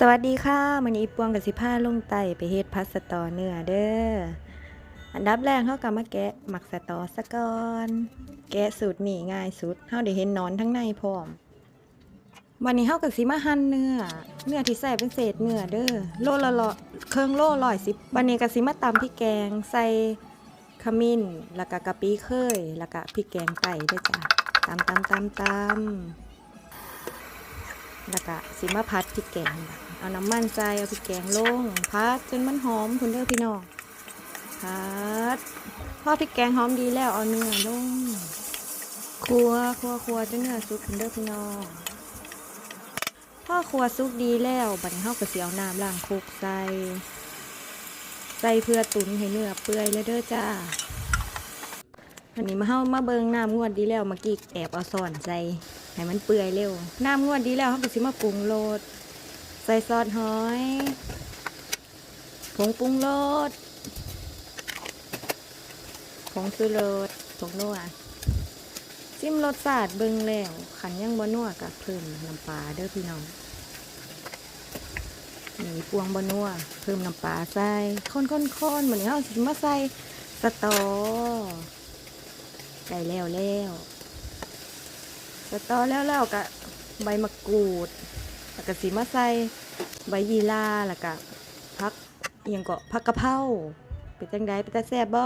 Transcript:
สวัสดีค่ะมันนี้อีปวงกับสิผ้าลงไตไปเฮ็ดพัสตอเนื้อเด้อ อันดับแรกเฮาก็มาแกะหมักสตอซะก่อน แกะสูตรนี่ง่ายสุดเฮาได้เห็นนอนทั้งในพร้อม วันนี้เฮาก็สิมาหั่นเนื้อ เนื้อที่ใส่เป็นเศษเนื้อเด้อ โลละร้อยเครื่องโลร้อยสิบวันนี้ก็สิมาตำพริกแกงใส่ขมิ้น แล้วก็กะปิเคย แล้วก็พริกแกงไก่ด้วยจ้ะตำตำตำตำแล้วก็สิมาพัดพริกแกง เอาน้ำมันใส่เอาพริกแกงลงพัดจนมันหอมคุณเด้อพี่น้องพัดพอพริกแกงหอมดีแล้วเอาเนื้อลงครัวครัวครัวจนเนื้อสุกคุณเด้อพี่น้องพอครัวสุกดีแล้วบัดนี้เฮาก็สิเอาน้ำล้างโคกใส่ใส่เพื่อตุ๋นให้เนื้อเปื่อยเลยเด้อจ้าอันนี้มาเฮามาเบิงน้ำงวดดีแล้วเมื่อกี้แอบเอาซ่อนใส่ให้มันเปื่อยเร็วน้ำงวดดีแล้วเขาก็สิมาปรุงรส ใส่ซอสหอยผงปรุงรสผงชูรสผงนัวซิมรสชาติเบิ่งแล้วขันยังบ่นัวกับเพิ่มน้ำปลาเด้อพี่น้องนี่ปวงบ่นัวเพิ่มน้ำปลาใส่ข้นๆๆเหมือนเขาสิมาใส่สตอได้แล้วแล้วสตอแล้วแล้วก็ใบมะกรูด แล้วก็สีมาใส่ใบยีราแล้วก็พักอหยังก็พักกะเพราเป็นจังไดเป็นตาแซ่บบ่